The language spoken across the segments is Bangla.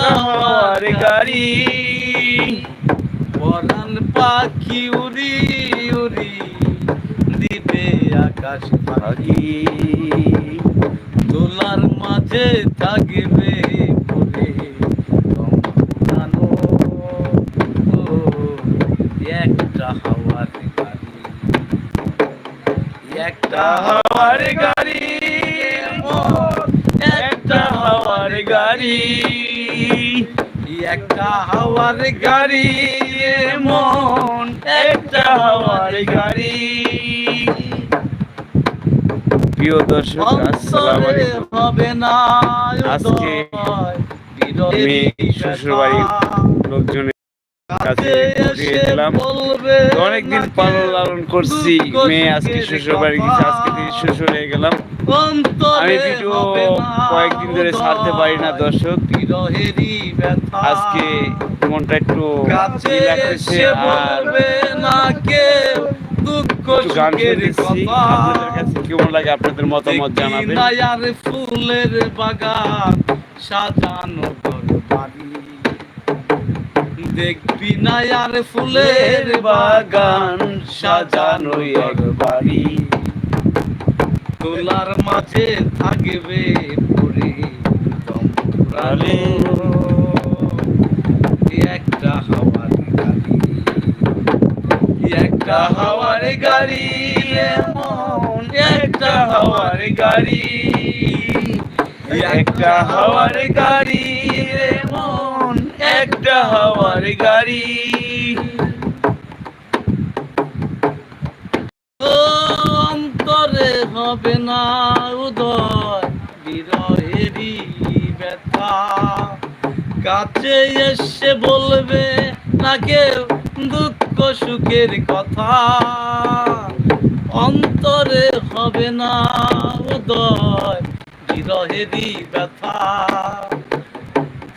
একটা গাড়ি পরান পাখি উড়ি উড়ি দিবে আকাশ পাখি। দোলার মাঝে থাকবে জানো একটা হাওয়ার গাড়ি, একটা হাওয়ার গাড়ি একটা হাওয়ার গাড়ি। একটা হাওয়ার গাড়ি মন একটা হাওয়ার গাড়ি। প্রিয় দর্শক আসসালামু আলাইকুম। হবে না আজকে শ্বশুর শ্বশুরবাড়ির লোকজনের কাছে অনেকদিন পালন লালন করছি। মেয়ে আজকে শ্বশুর বাড়ি গেছে আজকে শ্বশুর হয়ে গেলাম। আমি ভিডিও কয়েকদিন ধরে ছাড়তে পারি না দর্শক। আজকে মনটা একটু লাগতেছে আর গান শুনতেছি আপনাদের কাছে কেমন লাগে আপনাদের মতামত জানাবেন। ফুলের বাগান সাজানো দেখবি নায়ার ফুলের বাগান, সাজানো এক বাড়ি। তোলার মাঝে থাকবে পরে দম ফুরালো একটা হাওয়ার গাড়ি একটা হাওয়ার গাড়ি এমন একটা হাওয়ার গাড়ি। একটা হাওয়ার গাড়ি একটা হাওয়ার গাড়ি। অন্তরে হবে না উদয় বিরহেরই ব্যথা। কাছে এসে বলবে, না কেউ দুঃখ সুখের কথা। অন্তরে হবে না উদয় বিরহেরই ব্যথা।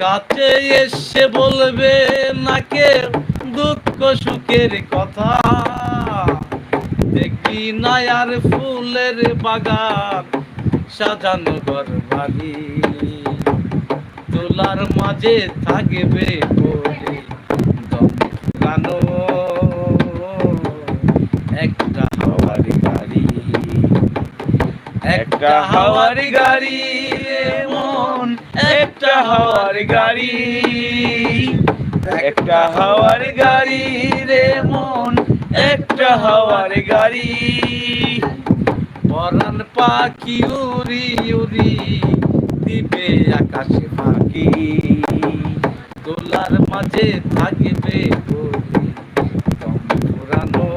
কাছে এসে বলবে নাকে দুঃখ সুখের কথা। দেখবি নায়ার ফুলের বাগান, সাজানো ঘর বাড়ি তোলার মাঝে থাকবে একটা হাওয়ারি গাড়ি, একটা হাওয়ার গাড়ি মন। একটা হাওয়ার গাড়ি। একটা হাওয়ার গাড়ি রে মন, একটা হাওয়ার গাড়ি। পরান পাখি উড়ি উড়ি দিবে আকাশে কি দোলার মাঝে থাকবে পরে দম ফুরানো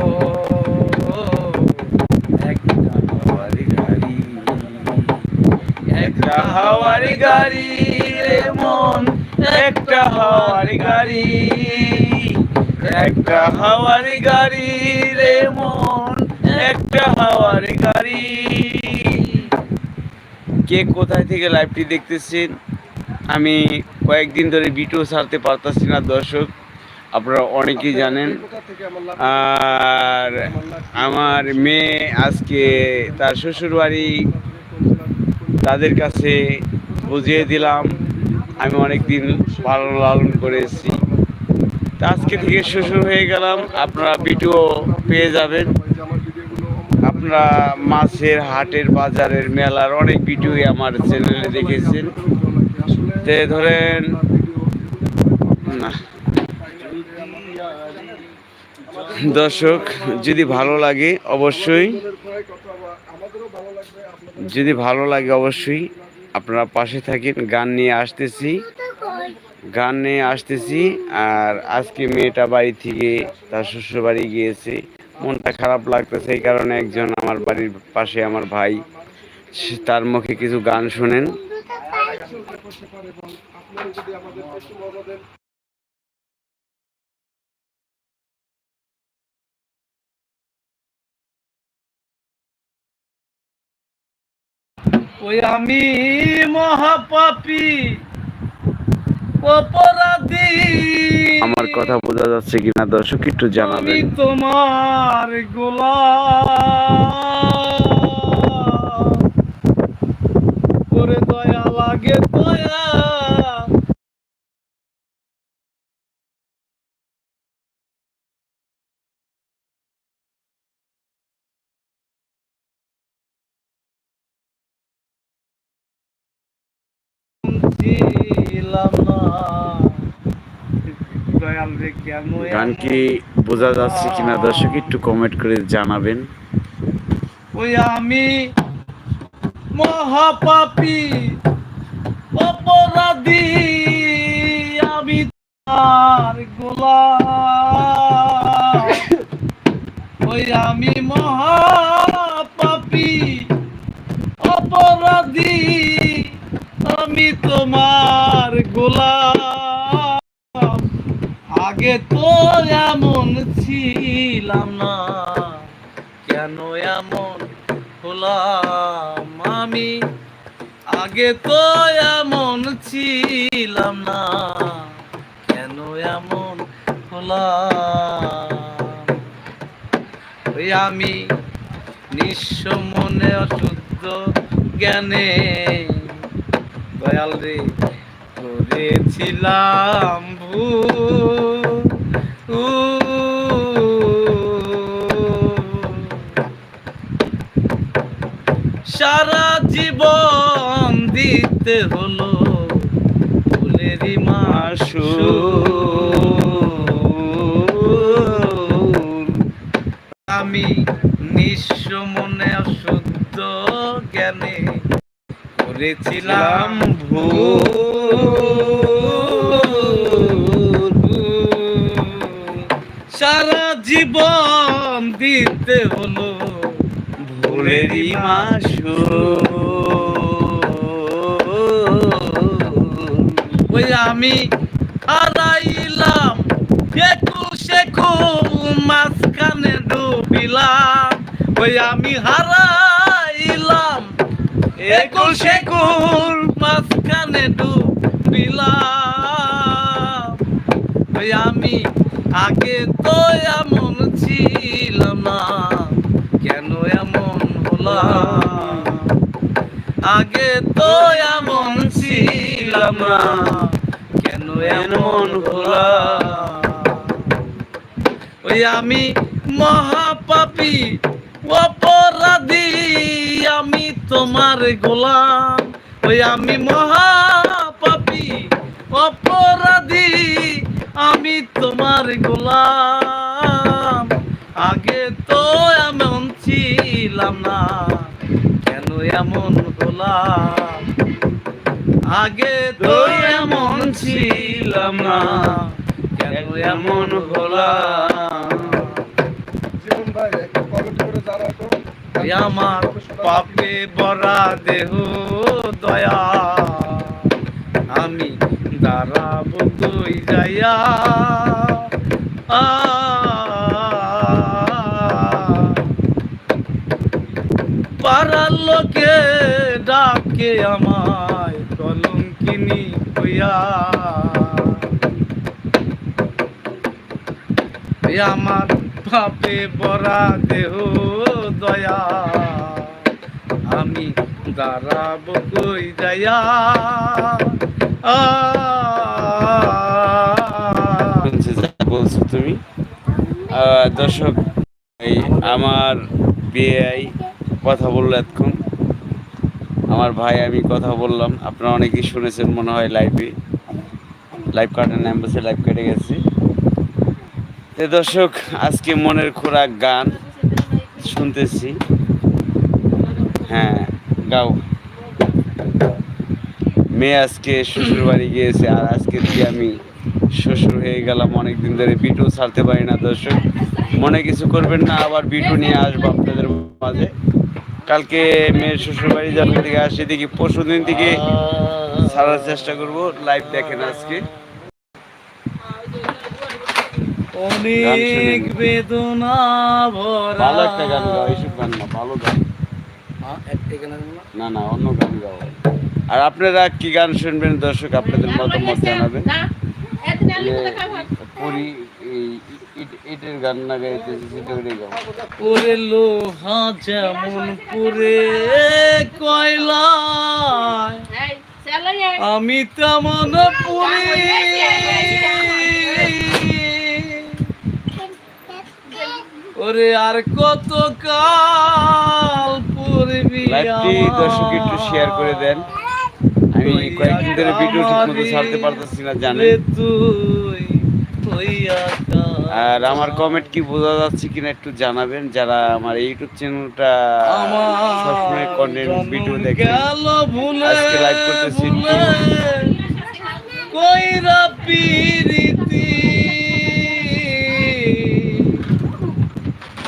একটা হাওয়ার গাড়ি একটা হাওয়ার গাড়ি রে মন একটা হাওয়ার গাড়ি। একটা হাওয়ার গাড়ি রে মন একটা হাওয়ার গাড়ি। কে কোথায় থেকে লাইভটি দেখতেছেন? আমি কয়েকদিন ধরে ভিডিও ছাড়তে পারতাছি না দর্শক। আপনারা অনেকেই জানেন। আর আমার মেয়ে আজকে তার শ্বশুরবাড়ি তাদের কাছে বুঝিয়ে দিলাম, আমি অনেক দিন পালন লালন করেছি তা আজকে থেকে শ্বশুর হয়ে গেলাম। আপনারা ভিডিও পেয়ে যাবেন। আপনারা মাছের হাটের বাজারের মেলার অনেক ভিডিওই আমার চ্যানেলে দেখেছেন। তে ধরেন দর্শক, যদি ভালো লাগে, অবশ্যই যদি ভালো লাগে অবশ্যই, আপনারা পাশে থাকেন, গান নিয়ে আসতেছি। গান নিয়ে আসতেছি, আর আজকে মেয়েটা বাড়ি থেকে তার শ্বশুর বাড়ি গিয়েছে। মনটা খারাপ লাগতেছে, এই কারণে একজন আমার বাড়ির পাশে আমার ভাই তার মুখে কিছু গান শোনেন। ওই আমি মহাপাপি অপরাধী। আমার কথা বোঝা যাচ্ছে কিনা দর্শক একটু আমি তোমার গোলাম। করে দয়া লাগে দয়া। গান কি বোঝা যাচ্ছে কিনা? দর্শক একটু কমেন্ট করে জানাবেন। ওই আমি মহাপাপী অপরাধী আমি তার গোলাম। ওই আমি মহাপাপী অপরাধী আমি তোমার গোলাম। আগে তো এমন ছিলাম না, কেন এমন হলাম আমি? আগে তো এমন ছিলাম না, কেন এমন হলাম? ওই আমি নিঃস্ব মনে অশুদ্ধ জ্ঞানে দয়াল রে করেছিলাম সারা জীবন দিতে হলো ফুলেরই মাসু আমি করেছিলাম সারা জীবন দিতে হলো ভুলেরই মাসু ওই আমি হারাইলাম একুল সেকুল মাঝখানে ডুবিলাম। ওই আমি হারাইলাম একুল সেকুল মাঝখানে ডুবিলাম। আমি আগে তো এমন ছিলাম না, কেন এমন হলাম? আগে তো এমন ছিলাম না, কেন এমন হলাম? ওই আমি মহাপাপী, অপরাধী, আমি তোমার গোলাম, ওই আমি মহাপাপী, অপরাধী, আমি তোমার গোলাম। আগে তো এমন ছিলাম না, কেন এমন গোলাম? আগে তো এমন ছিলাম না, কেন এমন গোলাম? আমার পাপে বরা দেহ, দয়া। আমি দাঁড়াব তুই যাইয়া? পাড়ার লোকে ডাকে আমায় কলঙ্কিনী হইয়া। আমার পাপে বরা দেহ দয়া, আমি দাঁড়াবো কই যায়া আ, শুনছি যা বলছো তুমি। দর্শক, এই আমার বিআই কথা বলল এতক্ষণ। আমার ভাই, আমি কথা বললাম। আপনারা অনেকেই শুনেছেন মনে হয় লাইভে লাইভ কাটার নাম বসে লাইভ কেটে গেছি। দর্শক, আজকে মনের খোরাক গান। শুনতেছি। হ্যাঁ গাও। মেয়ে আজকে শ্বশুর বাড়ি গিয়েছে, আর আজকে দিয়ে আমি শ্বশুর হয়ে গেলাম অনেক দিন ধরে। বিটু ছাড়তে পারি না, দর্শক। মনে কিছু করবেন না, আবার বিটু নিয়ে আসব আপনাদের মাঝে। কালকে মেয়ের শ্বশুর বাড়ি যাবে থেকে আসি, দেখি পরশু দিন থেকে ছাড়ার চেষ্টা করব লাইভ দেখেন আজকে। অনেক বেদনা ভরা ভালো একটা গান গাও এইসব গান না ভালো গান না না অন্য গান গাও আর আপনারা কি গান শুনবেন দর্শক আপনাদের মতামত জানাবেন পুরি ইটের গান না গাইতেছি সেটা গাও ওরে লোহা যেমন পুরে কয়লায় আমি তেমন পুরি ওরে আর কত কাল পূর্বি লাইভটি দর্শক একটু শেয়ার করে দেন। আমি কয়েকদিন ধরে ভিডিও ঠিক মতো ছাড়তে পারতেছি না জানেন। তুই আর আমার কমেন্ট কি বোঝা যাচ্ছে কিনা একটু জানাবেন যারা আমার ইউটিউব চ্যানেলটা সবসময় কন্টেন্ট ভিডিও দেখে আজকে live করতেছি কইরা পিরিতি।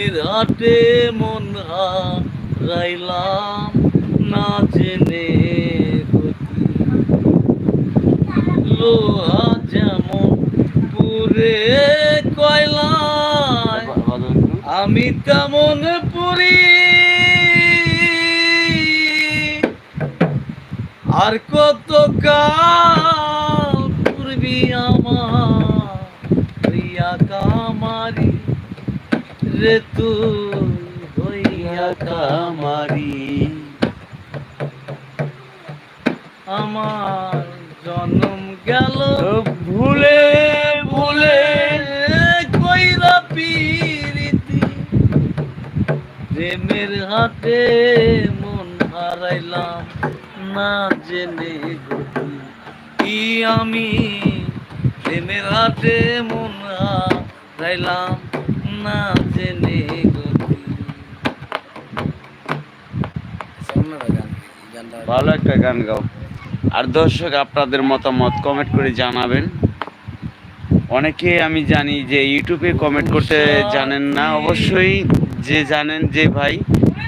প্রেমের হাটে মন হারাইলাম না জেনে লোহা যেমন পুরে কয়লায় আমি তেমন পুরি। আর কত কাল পূর্বি আমার প্রিয়া কামারি রে তুই হইয়া কামারি। আমার জন্ম গেল ভুলে ভুলে। কইরা পিরিতি। প্রেমের হাতে মন হারাইলাম না জেনে গতি। কি আমি প্রেমের হাতে মন হারাইলাম না জেনে ভালো একটা গান গাও। আর দর্শক আপনাদের মতামত কমেন্ট করে জানাবেন। অনেকে আমি জানি যে ইউটিউবে কমেন্ট করতে জানেন না। অবশ্যই যে জানেন যে ভাই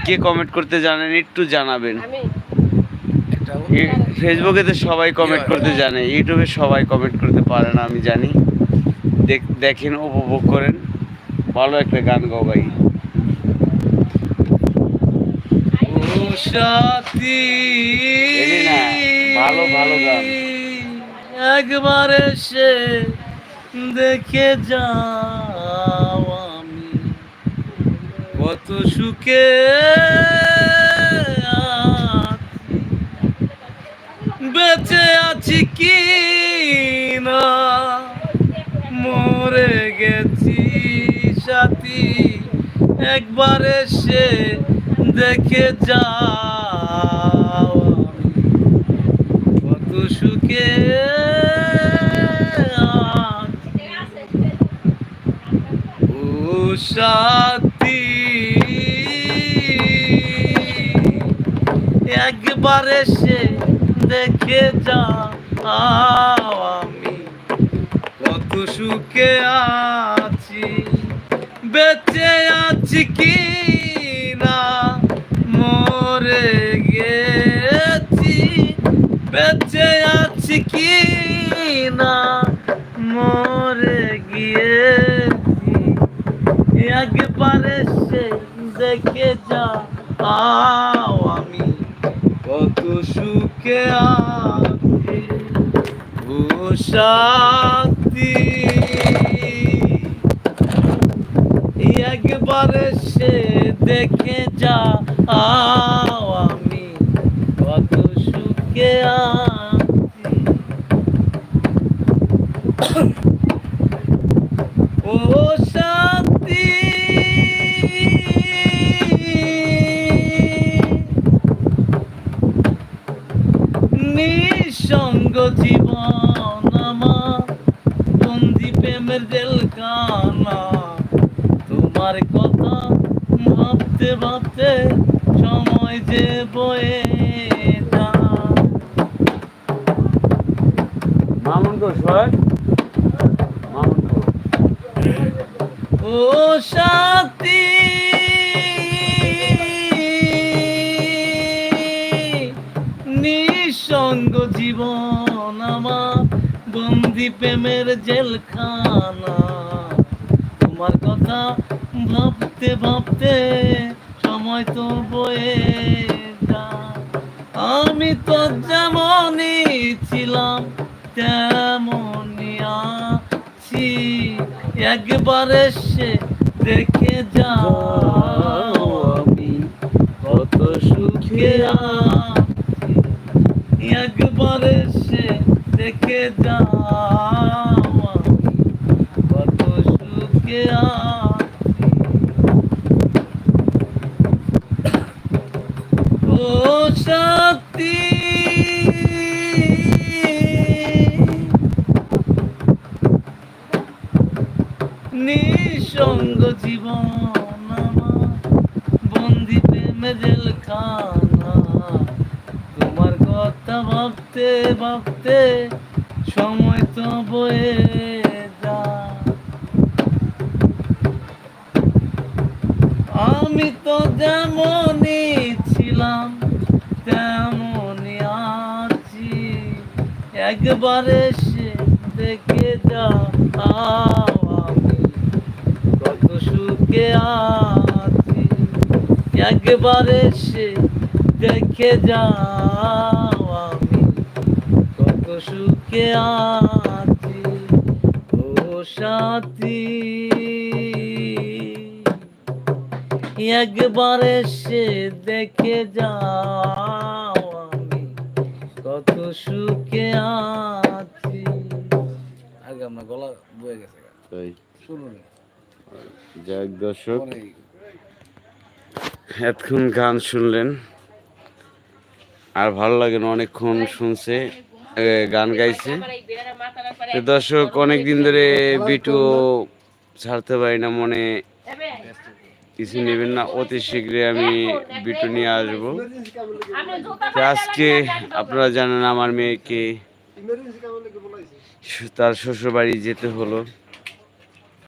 কে কমেন্ট করতে জানেন একটু জানাবেন। ফেসবুকে তো সবাই কমেন্ট করতে জানে। ইউটিউবে সবাই কমেন্ট করতে পারে না আমি জানি। দেখ- দেখেন উপভোগ করেন। ভালো একটা গান গাও ভাই। ভালো, ভালো গান। একবার এসে দেখে যাও আমি। কত সুখে বেঁচে আছি কি না? মরে গেছি। সাথী একবার এসে দেখে যাও। কত সুখে। ও সাথী, একবার এসে দেখে যাও আমি। কত সুখে আছি। শান্তি। একবার সে দেখে যা। আও আমি কত সুখে আছি ও শান্তি নিঃসঙ্গ জীবন আমার বন্দি প্রেমের জেলখানা তোমার কথা ভাবতে সময় যে বয়ে মামুন কো মামুন ও শান্তি নিঃসঙ্গ জীবন আমার বন্দি প্রেমের জেলখানা। তোমার কথা ভাবতে ভাবতে সময় তো বয়ে আমি তো যেমনই ছিলাম, তেমনই আছি। একবার এসে দেখে যাও আমি কত সুখে একবার এসে দেখে যাও কত সুখে আছি ও সত্যি নিঃসঙ্গ জীবন আমার। বন্দি প্রেমে জেলখানা। তোমার কথা ভাবতে ভাবতে সময় তো বয়ে যায়। আমি তো যেমনই ছিলাম তেমনই আছি? একবার এসে দেখে যাও আমি। কত সুখে আছি। একবার এসে দেখে যাও কত সুখে আছি। ও সাথী। একবার এসে দেখে যাও আমি কত সুখে আছি। আগে আমরা গলা বয়ে গেছে শুনুন। যাক দর্শক এতক্ষণ গান শুনলেন। আর ভালো লাগে না অনেকক্ষণ শুনছে গান গাইছে। দর্শক অনেক দিন ধরে বিটু ছাড়তে পারি না মনে কিছু নেবেন না অতি শীঘ্রই আমি বিটু নিয়ে আসব। আজকে আপনারা জানেন আমার মেয়েকে তার শ্বশুর বাড়ি যেতে হলো।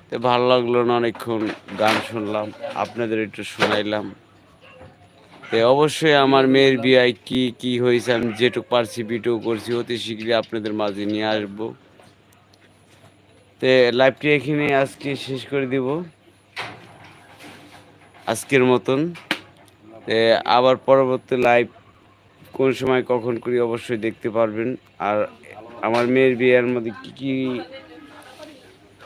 তো ভালো লাগল না অনেকক্ষণ গান শুনলাম আপনাদের একটু শোনাইলাম। তো অবশ্যই আমার মেয়ের বিয়ায় কি কি হয়েছে আমি যেটুকু পারছি ভিডিও করছি অতি শীঘ্রই আপনাদের মাঝে নিয়ে আসব। তো লাইভটি এখানে আজকে শেষ করে দিব। আজকের মতন। আবার পরবর্তী লাইভ কোন সময় কখন করি অবশ্যই দেখতে পারবেন। আর আমার মেয়ের বিয়ের মধ্যে কি কি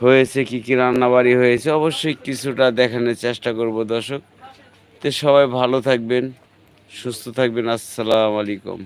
হয়েছে, কি কি রান্নাবাড়ি হয়েছে, অবশ্যই কিছুটা দেখানোর চেষ্টা করব দর্শক। তো সবাই ভালো থাকবেন, সুস্থ থাকবেন, আসসালামু আলাইকুম।